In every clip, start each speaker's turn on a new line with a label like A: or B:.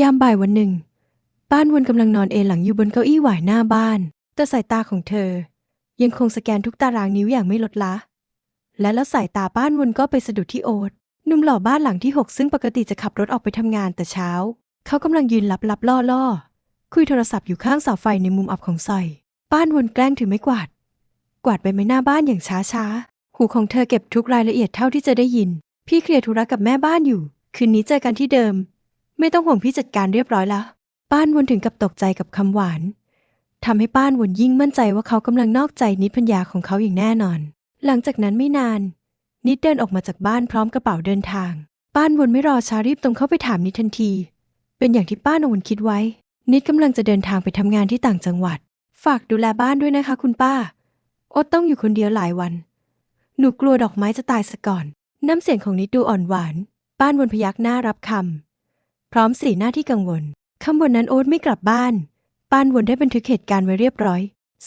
A: ยามบ่ายวันหนึ่ง ป้านวนกำลังนอนเอนหลังอยู่บนเก้าอี้หวายหน้าบ้าน แต่สายตาของเธอ ยังคงสแกนทุกตารางนิ้วอย่างไม่ลดละ และแล้วสายตาป้านวนก็ไปสะดุดที่โอ๊ตหนุ่มหล่อบ้านหลังที่หกซึ่งปกติจะขับรถออกไปทำงานแต่เช้า เขากำลังยืนลับลับล่อล่อๆคุยโทรศัพท์อยู่ข้างเสาไฟในมุมอับของซอยป้านวนแกล้งถือไม้กวาด กวาดใบไม้หน้าบ้านอย่างช้าช้าๆหูของเธอเก็บทุกรายละเอียดเท่าที่จะได้ยิน พี่เคลียร์ธุระกับแม่บ้านอยู่ คืนนี้เจอกันที่เดิม ไม่ต้องห่วงพี่จัดการเรียบร้อยแล้วป้านวนถึงกับตกใจกับคำหวานทำให้ป้านวนยิ่งมั่นใจว่าเขากำลังนอกใจนิดพัญญาของเขาอย่างแน่นอน หลังจากนั้นไม่นาน นิดเดินออกมาจากบ้านพร้อมกระเป๋าเดินทาง ป้านวนไม่รอช้ารีบตรงเข้าไปถามนิดทันที เป็นอย่างที่ป้านวนคิดไว้ นิดกำลังจะเดินทางไปทำงานที่ต่างจังหวัด ฝากดูแลบ้านด้วยนะคะ คุณป้าอ๊ตต้องอยู่คนเดียวหลายวัน หนูกลัวดอกไม้จะตายซะก่อน น้ำเสียงของนิดดูอ่อนหวาน ป้านวนพยักหน้ารับคำ พร้อมสีหน้าที่กังวลคำบนนั้นโอ๊ตไม่กลับบ้าน ป้านวนได้บันทึกเหตุการณ์ไว้เรียบร้อย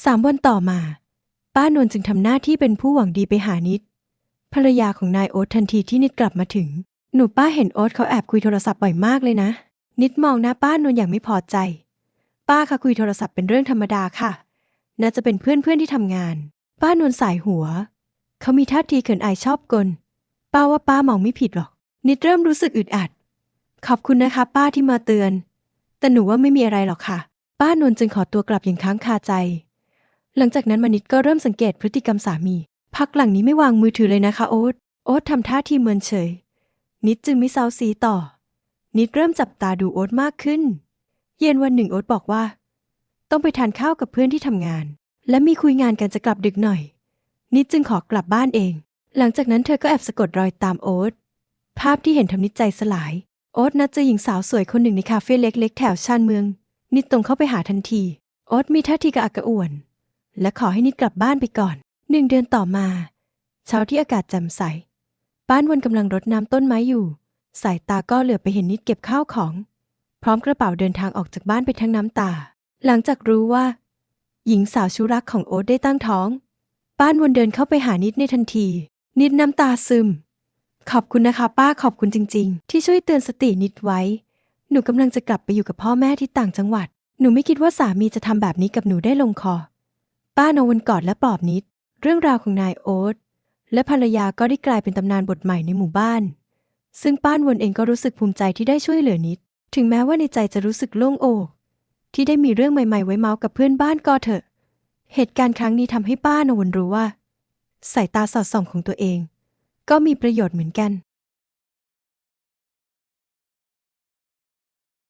A: สามวันต่อมา ป้านวนจึงทำหน้าที่เป็นผู้หวังดีไปหานิด ภรรยาของนายโอ๊ตทันทีที่นิดกลับมาถึง หนูป้าเห็นโอ๊ตเขาแอบคุยโทรศัพท์บ่อยมากเลยนะ นิดมองหน้าป้านวนอย่างไม่พอใจ ป้าคะคุยโทรศัพท์เป็นเรื่องธรรมดาค่ะ น่าจะเป็นเพื่อนเพื่อนๆที่ทำงาน ป้านวลสายหัว เขามีท่าทีเขินอายชอบกล ป้าว่าป้ามองไม่ผิดหรอก นิดเริ่มรู้สึกอึดอัด ขอบคุณนะคะ ป้าที่มาเตือน แต่หนูว่าไม่มีอะไรหรอกค่ะ ป้านวลจึงขอตัวกลับอย่างค้างคาใจ หลังจากนั้นมานิดก็เริ่มสังเกตพฤติกรรมสามี พักหลังนี้ไม่วางมือถือเลยนะคะ โอ๊ต โอ๊ตทำท่าทีเมินเฉย นิดจึงไม่เซาซีต่อ นิดเริ่มจับตาดูโอ๊ตมากขึ้น เย็นวันหนึ่งโอ๊ตบอกว่า ต้องไปทานข้าวกับเพื่อนที่ทำงาน และมีคุยงานกันจะกลับดึกหน่อย นิดจึงขอกลับบ้านเอง หลังจากนั้นเธอก็แอบสะกดรอยตามโอ๊ตภาพที่เห็นทำนิดใจสลาย โอ๊ตนัดเจอหญิงสาวสวยคนหนึ่งในคาเฟ่เล็กๆ แถวชานเมือง นิดตรงเข้าไปหาทันที โอ๊ตมีท่าทีกระอักกระอ่วน และขอให้นิดกลับบ้านไปก่อนหนึ่งเดือนต่อมา เช้าที่อากาศแจ่มใสป้านวนกำลังรดน้ำต้นไม้อยู่ สายตาก็เหลือบไปเห็นนิดเก็บข้าวของ พร้อมกระเป๋าเดินทางออกจากบ้านไปทั้งน้ำตา หลังจากรู้ว่า หญิงสาวชูรักของโอ๊ตได้ตั้งท้องป้านวนเดินเข้าไปหานิดในทันที นิดน้ำตาซึม ขอบคุณนะคะ ป้าขอบคุณจริง ๆ ที่ช่วยเตือนสตินิดไว้ หนูกำลังจะกลับไปอยู่กับพ่อแม่ที่ต่างจังหวัด หนูไม่คิดว่าสามีจะทำแบบนี้กับหนูได้ลงคอ ป้านวนกอดและปลอบนิด เรื่องราวของนายโอ๊ตและภรรยาก็ได้กลายเป็นตำนานบทใหม่ในหมู่บ้าน ซึ่งป้านวนเองก็รู้สึกภูมิใจที่ได้ช่วยเหลือนิด ถึงแม้ว่าในใจจะรู้สึกโล่งอก ที่ได้มีเรื่องใหม่ๆ ไว้เมาส์กับเพื่อนบ้านก็เถอะ เหตุการณ์ครั้งนี้ทำให้ป้านวนรู้ว่าสายตาสอดส่องของตัวเอง ก็มีประโยชน์เหมือนกัน